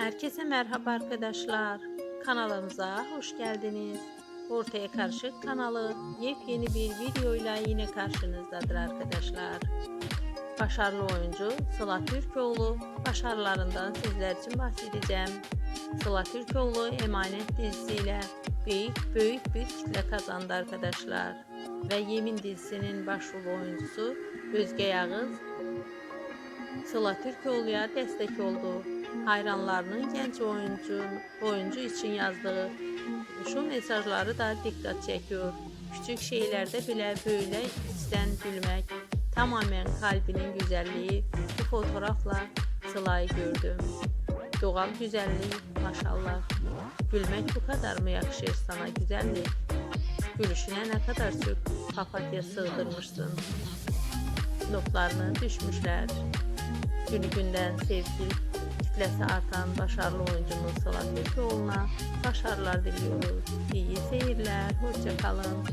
Herkese merhaba arkadaşlar. Kanalımıza hoş geldiniz. Ortaya Karışık kanalı yepyeni bir videoyla yine karşınızdadır arkadaşlar. Başarılı oyuncu Sıla Türkoğlu başarılarından sizler için bahsedeceğim. Sıla Türkoğlu Emanet dizisiyle büyük büyük bir kitle kazandı arkadaşlar. Ve Yemin dizisinin başrol oyuncusu Özge Yağız Sıla Türkoğlu'ya destek oldu. Hayranlarının genç oyuncu, oyuncu için yazdığı şu mesajları da dikkat çekiyor. Küçük şeylerde bile böyle içten gülmek, tamamen kalbinin güzelliği bu fotoğrafla Sıla'yı gördüm. Doğal güzelliği maşallah. Gülmek bu kadar mı yakışır sana güzellik? Gülüşüne ne kadar çok papatya sığdırmışsın. Notlarını düşmüşler. Günü günden sevgi kitlesi artan başarılı oyuncumuz Sıla Türkoğlu'na başarılar diliyoruz. İyi seyirler, hoşça kalın.